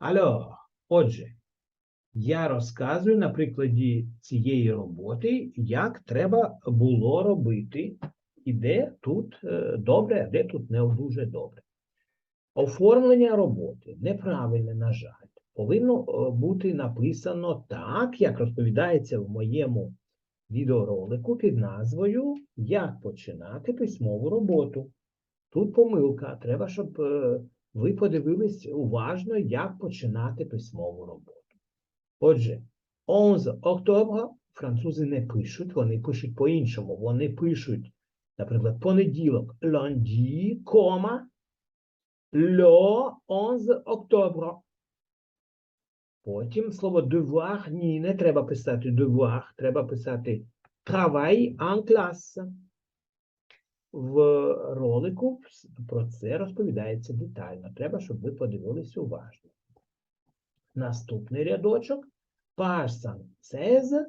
Alors, отже, я розказую на прикладі цієї роботи, як треба було робити, і де тут е, добре, а де тут не дуже добре. Оформлення роботи неправильне, на жаль, повинно е, бути написано так, як розповідається в моєму відеоролику під назвою Як починати письмову роботу. Тут помилка. Треба, щоб е, ви подивились уважно, як починати письмову роботу. Отже, 11 октября французи не пишуть, вони пишуть по-іншому. Вони пишуть, наприклад, понеділок lundi, кома, le 11 октября. Потім слово devoir, ні, не треба писати devoir, треба писати travail en classe. В ролику про це розповідається детально. Треба, щоб ви подивилися уважно. Наступний рядочок. Page 116,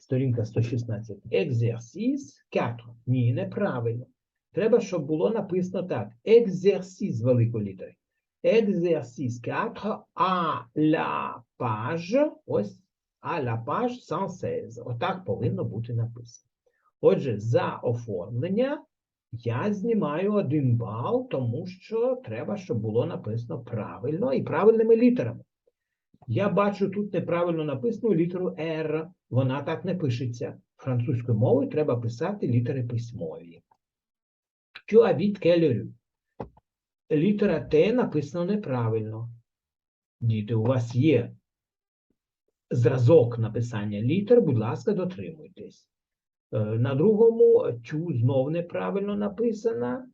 сторінка 116. Екзерсіс 4. Ні, неправильно. Треба, щоб було написано так. Екзерсіс великої літери. Екзерсіс 4 а la page. Ось а la page 116. Отак повинно бути написано. Отже, за оформлення я знімаю один бал, тому що треба, щоб було написано правильно і правильними літерами. Я бачу тут неправильно написану літеру R. Вона так не пишеться. Французькою мовою треба писати літери письмові. Tu habites quelle? Літера Т написано неправильно. Діти, у вас є зразок написання літер, будь ласка, дотримуйтесь. Е, На другому тю знов неправильно написана.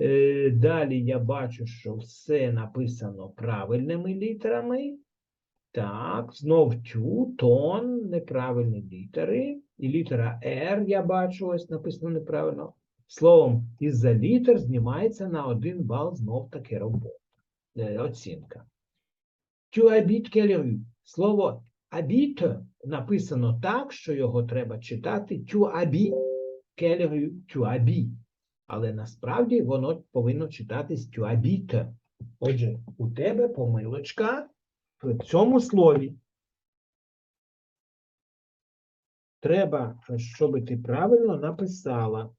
Е, Далі я бачу, що все написано правильними літерами. Так, знов тю, тон, неправильні літери. І літера R я бачу, ось написано неправильно. Словом, із-за літер знімається на один бал знов таки робота. е, Оцінка. Tu habites quelle rue? Слово habite написано так, що його треба читати rue? Tu habites. Але насправді воно повинно читатись tu. Отже, у тебе помилочка в цьому слові. Треба, щоб ти правильно написала.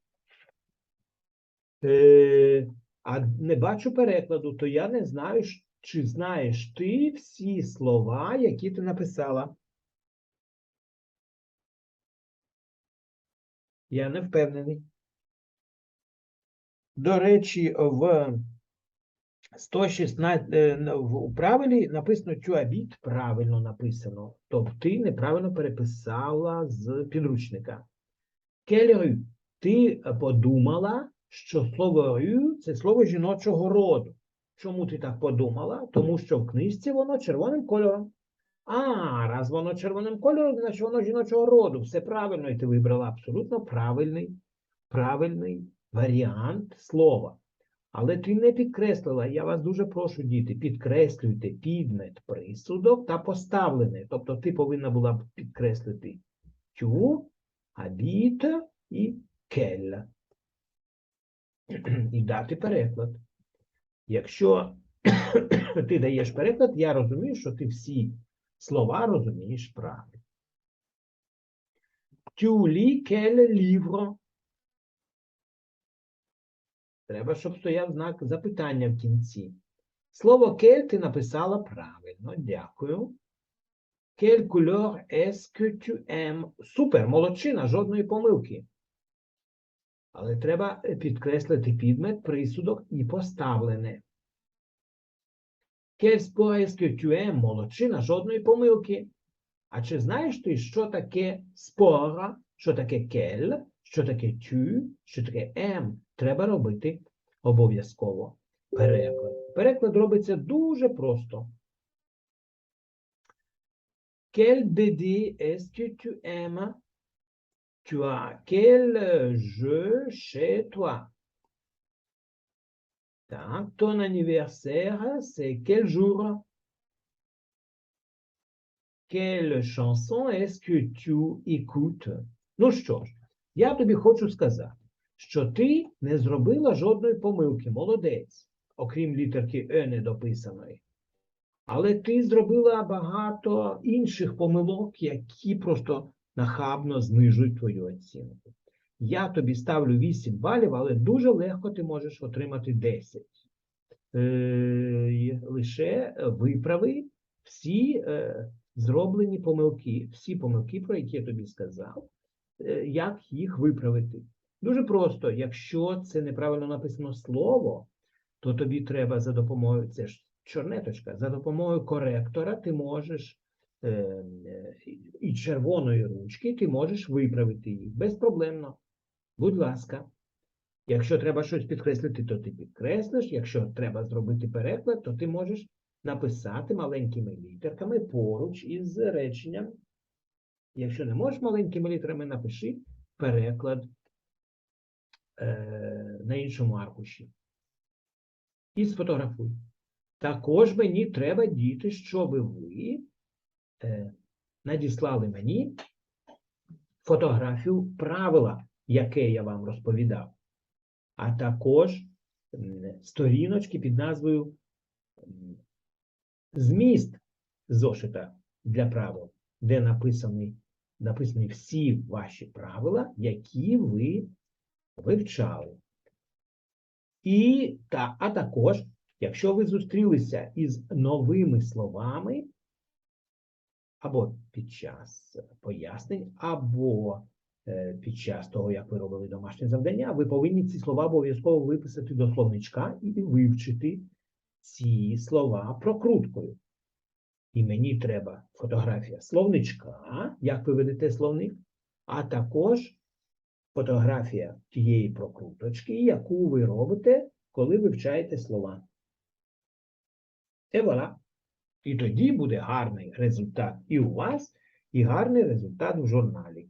Е, а не бачу перекладу, то я не знаю, щ- чи знаєш ти всі слова, які ти написала. Я не впевнений. До речі, в 116 е, в правилі написано «тюабіт» правильно написано. Тобто ти неправильно переписала з підручника. Келерю, ти подумала, що слово «рю» – це слово жіночого роду. Чому ти так подумала? Тому що в книжці воно червоним кольором. А, раз воно червоним кольором, значить воно жіночого роду. Все правильно, і ти вибрала абсолютно правильний, правильний варіант слова. Але ти не підкреслила, я вас дуже прошу, діти, підкреслюйте підмет, присудок та поставлене. Тобто ти повинна була б підкреслити тю, абіт і кель. І дати переклад. Якщо ти даєш переклад, я розумію, що ти всі слова розумієш правильно. Tu lis? Треба, щоб стояв знак запитання в кінці. Слово «quel» ти написала правильно. Дякую. Quelle couleur est-ce que tu aimes? Супер, молодчина, жодної помилки. Але треба е, підкреслити підмет, присудок і поставлене. Que? Молодчина, жодної помилки. А чи знаєш ти, що таке спора, що таке quel, що таке tu, що таке am? Треба робити обов'язково переклад. Переклад робиться дуже просто. Quel BD est-ce que? Tu as quel jeu chez toi? Ton anniversaire, c'est quel jour? Quelle chanson est-ce que tu écoutes? Ну що ж, я тобі хочу сказати, що ти не зробила жодної помилки, молодець, окрім літерки Е недописаної. Але ти зробила багато інших помилок, які просто нахабно знижують твою оцінку. Я тобі ставлю 8 балів, але дуже легко ти можеш отримати 10. Е, лише виправи всі е, зроблені помилки, всі помилки, про які я тобі сказав, е, як їх виправити. Дуже просто, якщо це неправильно написано слово, то тобі треба за допомогою, це ж чорнеточка, за допомогою коректора ти можеш і червоної ручки ти можеш виправити їх безпроблемно. Будь ласка. Якщо треба щось підкреслити, то ти підкреслиш. Якщо треба зробити переклад, то ти можеш написати маленькими літерками поруч із реченням. Якщо не можеш маленькими літерами, напиши переклад е, на іншому аркуші. І сфотографуй. Також мені треба, діти, щоб ви е, надіслали мені фотографію правила, яке я вам розповідав, а також сторіночки під назвою Зміст зошита для правил, де написані, написані всі ваші правила, які ви вивчали. І, та, а також, якщо ви зустрілися із новими словами, або під час пояснень, або е, під час того, як ви робили домашнє завдання, ви повинні ці слова обов'язково виписати до словничка і вивчити ці слова прокруткою. І мені треба фотографія словничка, як ви ведете словник, а також фотографія тієї прокруточки, яку ви робите, коли вивчаєте слова. Voilà. І тоді буде гарний результат і у вас, і гарний результат в журналі.